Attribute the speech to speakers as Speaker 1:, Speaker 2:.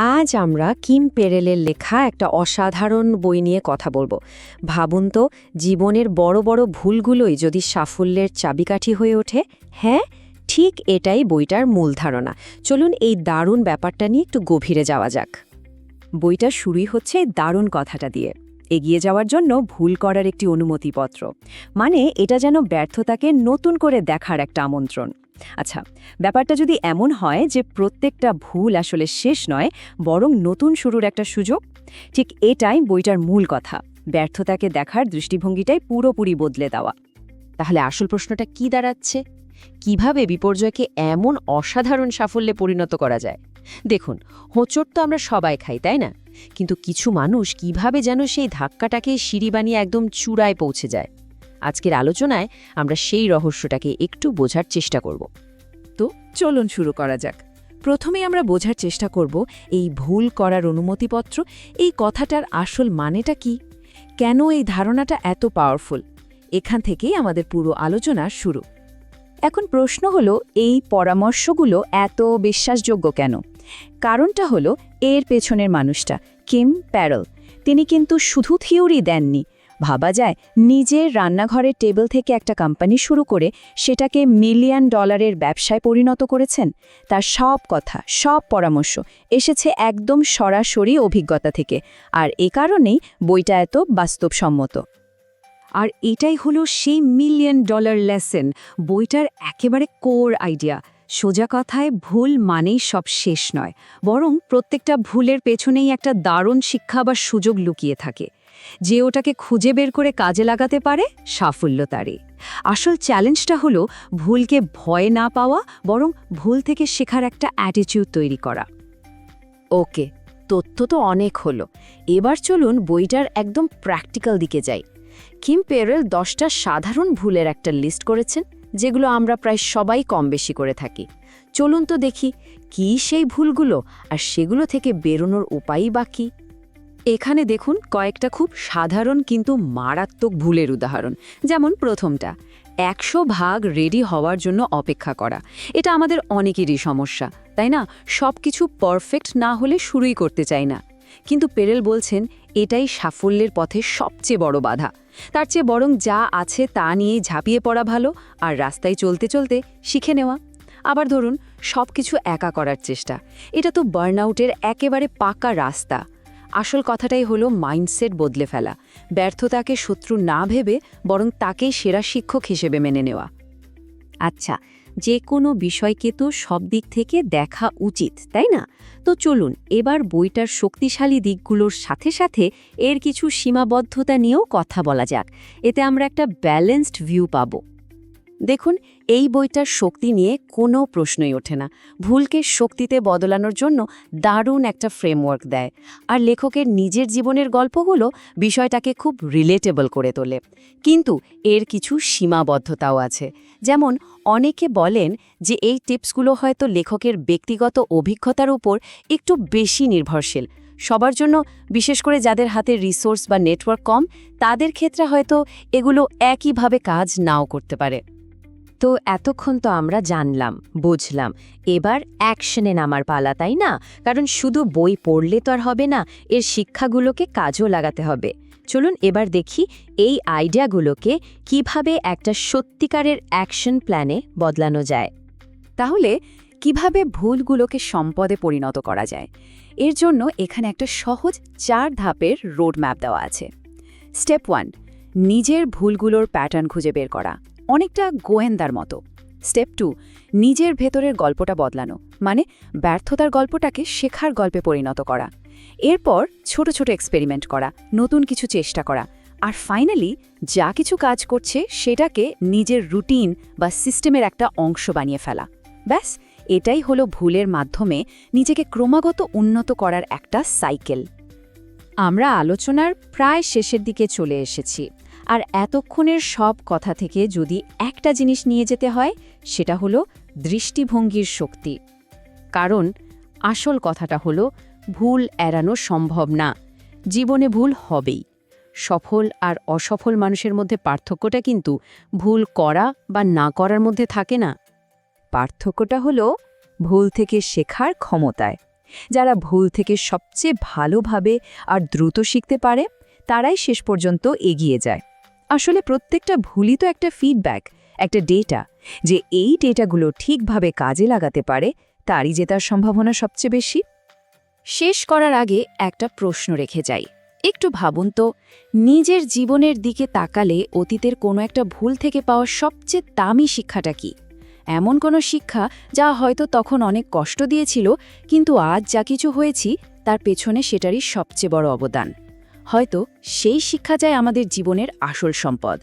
Speaker 1: আজ আমরা কিম পেরেলের লেখা একটা অসাধারণ বই নিয়ে কথা বলব। ভাবুন তো, জীবনের বড় বড় ভুলগুলোই যদি সাফল্যের চাবিকাঠি হয়ে ওঠে হ্যাঁ? ঠিক এটাই বইটার মূল ধারণা। চলুন এই দারুণ ব্যাপারটা নিয়ে একটু গভীরে যাওয়া যাক। বইটা শুরুই হচ্ছে দারুণ কথাটা দিয়ে। এগিয়ে যাওয়ার জন্য ভুল করার একটি অনুমতিপত্র। মানে এটা যেন ব্যর্থতাকে নতুন করে দেখার একটা আমন্ত্রণ। আচ্ছা ব্যাপারটা যদি এমন হয় যে প্রত্যেকটা ভুল আসলে শেষ নয়, বরং নতুন শুরুর একটা সুযোগ, ঠিক এটাই বইটার মূল কথা। ব্যর্থতাকে দেখার দৃষ্টিভঙ্গিটাই পুরোপুরি বদলে দেওয়া। তাহলে আসল প্রশ্নটা কি দাঁড়াচ্ছে? কীভাবে বিপর্যয়কে এমন অসাধারণ সাফল্যে পরিণত করা যায়? দেখুন, হোঁচট তো আমরা সবাই খাই, তাই না? কিন্তু কিছু মানুষ কীভাবে যেন সেই ধাক্কাটাকে সিঁড়ি বানিয়ে একদম চূড়ায় পৌঁছে যায়? আজকের আলোচনায় আমরা সেই রহস্যটাকে একটু বোঝার চেষ্টা করব।
Speaker 2: তো চলুন শুরু করা যাক। প্রথমে আমরা বোঝার চেষ্টা করব এই ভুল করার অনুমতিপত্র, এই কথাটার আসল মানেটা কি? কেন এই ধারণাটা এত পাওয়ারফুল এখান থেকেই আমাদের পুরো আলোচনা শুরু। এখন প্রশ্ন হলো, এই পরামর্শগুলো এত বিশ্বাসযোগ্য কেন? কারণটা হলো, এর পেছনের মানুষটা, কিম প্যারল। তিনি কিন্তু শুধু থিওরি দেননি ভাবা যায়, নিজের রান্নাঘরের টেবিল থেকে একটা কোম্পানি শুরু করে সেটাকে মিলিয়ন ডলারের ব্যবসায় পরিণত করেছেন। তার সব কথা, সব পরামর্শ এসেছে একদম সরাসরি অভিজ্ঞতা থেকে। আর এ কারণেই বইটা এত বাস্তবসম্মত।
Speaker 1: আর এটাই হলো সেই মিলিয়ন ডলার লেসেন, বইটার একেবারে কোর আইডিয়া। সোজা কথায়, ভুল মানেই সব শেষ নয়, বরং প্রত্যেকটা ভুলের পেছনেই একটা দারুণ শিক্ষা বা সুযোগ লুকিয়ে থাকে। যে ওটাকে খুঁজে বের করে কাজে লাগাতে পারে, সাফল্য তারই। আসল চ্যালেঞ্জটা হলো ভুলকে ভয় না পাওয়া, বরং ভুল থেকে শেখার একটা অ্যাটিটিউড তৈরি করা। ওকে, তথ্য তো অনেক হলো। এবার চলুন বইটার একদম প্র্যাকটিক্যাল দিকে যাই। কিম পেরেল দশটা সাধারণ ভুলের একটা লিস্ট করেছেন, যেগুলো আমরা প্রায় সবাই কম বেশি করে থাকি। চলুন তো দেখি, কি সেই ভুলগুলো, আর সেগুলো থেকে বেরোনোর উপায়ই বা কী? এখানে দেখুন কয়েকটা খুব সাধারণ কিন্তু মারাত্মক ভুলের উদাহরণ। যেমন প্রথমটা, একশো ভাগ রেডি হওয়ার জন্য অপেক্ষা করা। এটা আমাদের অনেকেরই সমস্যা, তাই না? সব কিছু পারফেক্ট না হলে শুরুই করতে চাই না। কিন্তু পেরেল বলছেন, এটাই সাফল্যের পথে সবচেয়ে বড় বাধা। তার চেয়ে বরং যা আছে তা নিয়েই ঝাঁপিয়ে পড়া ভালো আর রাস্তায় চলতে চলতে শিখে নেওয়া। আবার ধরুন সব কিছু একা করার চেষ্টা। এটা তো বার্নআউটের একেবারে পাকা রাস্তা। আসল কথাটাই হলো মাইন্ডসেট বদলে ফেলা। ব্যর্থতাকে শত্রু না ভেবে বরং তাকেই সেরা শিক্ষক হিসেবে মেনে নেওয়া। আচ্ছা যে কোনো বিষয়কে তো সব দিক থেকে দেখা উচিত, তাই না? তো চলুন, এবার বইটার শক্তিশালী দিকগুলোর সাথে সাথে এর কিছু সীমাবদ্ধতা নিয়েও কথা বলা যাক। এতে আমরা একটা ব্যালেন্সড ভিউ পাব। দেখুন, এই বইটার শক্তি নিয়ে কোনো প্রশ্নই ওঠে না। ভুলকে শক্তিতে বদলানোর জন্য দারুণ একটা ফ্রেমওয়ার্ক দেয়। আর লেখকের নিজের জীবনের গল্পগুলো বিষয়টাকে খুব রিলেটেবল করে তোলে। কিন্তু এর কিছু সীমাবদ্ধতাও আছে। যেমন, অনেকে বলেন যে এই টিপসগুলো হয়তো লেখকের ব্যক্তিগত অভিজ্ঞতার উপর একটু বেশি নির্ভরশীল। সবার জন্য, বিশেষ করে যাদের হাতে রিসোর্স বা নেটওয়ার্ক কম, তাদের ক্ষেত্রে হয়তো এগুলো একইভাবে কাজ নাও করতে পারে। তো এতক্ষণ তো আমরা জানলাম, বুঝলাম। এবার অ্যাকশনে নামার পালা, তাই না? কারণ শুধু বই পড়লে তো আর হবে না, এর শিক্ষাগুলোকে কাজও লাগাতে হবে। চলুন এবার দেখি এই আইডিয়াগুলোকে কীভাবে একটা সত্যিকারের অ্যাকশন প্ল্যানে বদলানো যায়। তাহলে কীভাবে ভুলগুলোকে সম্পদে পরিণত করা যায়? এর জন্য এখানে একটা সহজ চার ধাপের রোডম্যাপ দেওয়া আছে। স্টেপ ওয়ান, নিজের ভুলগুলোর প্যাটার্ন খুঁজে বের করা। অনেকটা গোয়েন্দার মতো। স্টেপ টু, নিজের ভেতরের গল্পটা বদলানো মানে ব্যর্থতার গল্পটাকে শেখার গল্পে পরিণত করা। এরপর ছোট ছোট এক্সপেরিমেন্ট করা, নতুন কিছু চেষ্টা করা। আর ফাইনালি যা কিছু কাজ করছে সেটাকে নিজের রুটিন বা সিস্টেমের একটা অংশ বানিয়ে ফেলা। ব্যাস, এটাই হলো ভুলের মাধ্যমে নিজেকে ক্রমাগত উন্নত করার একটা সাইকেল আমরা আলোচনার প্রায় শেষের দিকে চলে এসেছি। আর এতক্ষণের সব কথা থেকে যদি একটা জিনিস নিয়ে যেতে হয়, সেটা হলো দৃষ্টিভঙ্গির শক্তি। কারণ আসল কথাটা হলো, ভুল এড়ানো সম্ভব না। জীবনে ভুল হবেই। সফল আর অসফল মানুষের মধ্যে পার্থক্যটা কিন্তু ভুল করা বা না করার মধ্যে থাকে না। পার্থক্যটা হলো ভুল থেকে শেখার ক্ষমতায়।
Speaker 2: যারা ভুল থেকে সবচেয়ে ভালোভাবে আর দ্রুত শিখতে পারে, তারাই শেষ পর্যন্ত এগিয়ে যায়। আসলে প্রত্যেকটা ভুলই তো একটা ফিডব্যাক একটা ডেটা যে এই ডেটাগুলো ঠিকভাবে কাজে লাগাতে পারে, তারই জেতার সম্ভাবনা সবচেয়ে বেশি। শেষ করার আগে একটা প্রশ্ন রেখে যাই। একটু ভাবুন তো, নিজের জীবনের দিকে তাকালে অতীতের কোনো একটা ভুল থেকে পাওয়া সবচেয়ে দামি শিক্ষাটা কি? এমন কোনো শিক্ষা যা হয়তো তখন অনেক কষ্ট দিয়েছিল, কিন্তু আজ যা কিছু হয়েছি, তার পেছনে সেটারই সবচেয়ে বড় অবদান। হয়তো সেই শিক্ষা যায় আমাদের জীবনের আসল সম্পদ।